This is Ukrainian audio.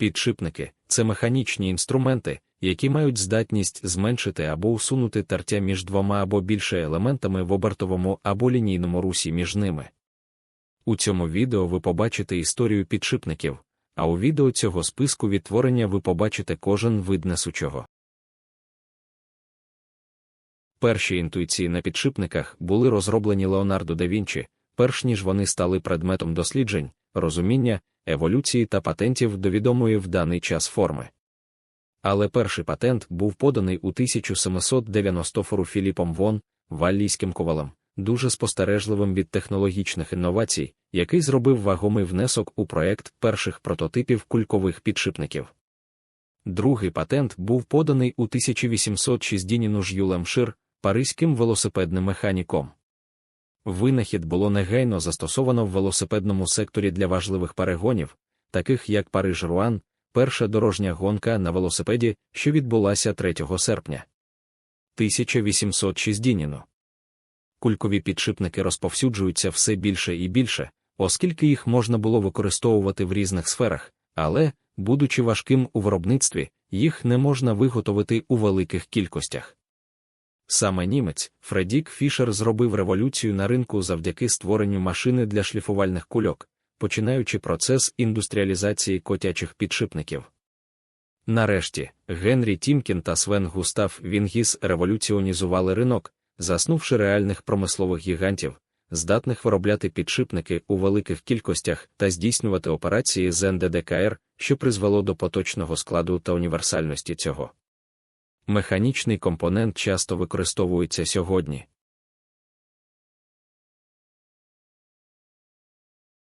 Підшипники це механічні інструменти, які мають здатність зменшити або усунути тертя між двома або більше елементами в обертовому або лінійному русі між ними. У цьому відео ви побачите історію підшипників, а у відео цього списку відтворення ви побачите кожен вид несучого. Перші інтуїції на підшипниках були розроблені Леонардо да Вінчі, перш ніж вони стали предметом досліджень, розуміння, еволюції та патентів до відомої в даний час форми. Але перший патент був поданий у 1790 фору Філіпом Вон, валлійським ковалем, дуже спостережливим від технологічних інновацій, який зробив вагомий внесок у проект перших прототипів кулькових підшипників. Другий патент був поданий у 1806 Дініну Жюлем Шир, паризьким велосипедним механіком. Винахід було негайно застосовано в велосипедному секторі для важливих перегонів, таких як Париж Руан, перша дорожня гонка на велосипеді, що відбулася 3 серпня 1806 Дініну. Кулькові підшипники розповсюджуються все більше і більше, оскільки їх можна було використовувати в різних сферах, але, будучи важким у виробництві, їх не можна виготовити у великих кількостях. Саме німець Фредік Фішер зробив революцію на ринку завдяки створенню машини для шліфувальних кульок, починаючи процес індустріалізації котячих підшипників. Нарешті, Генрі Тімкін та Свен Густав Вінгіс революціонізували ринок, заснувши реальних промислових гігантів, здатних виробляти підшипники у великих кількостях та здійснювати операції з НДДКР, що призвело до поточного складу та універсальності цього. Механічний компонент часто використовується сьогодні,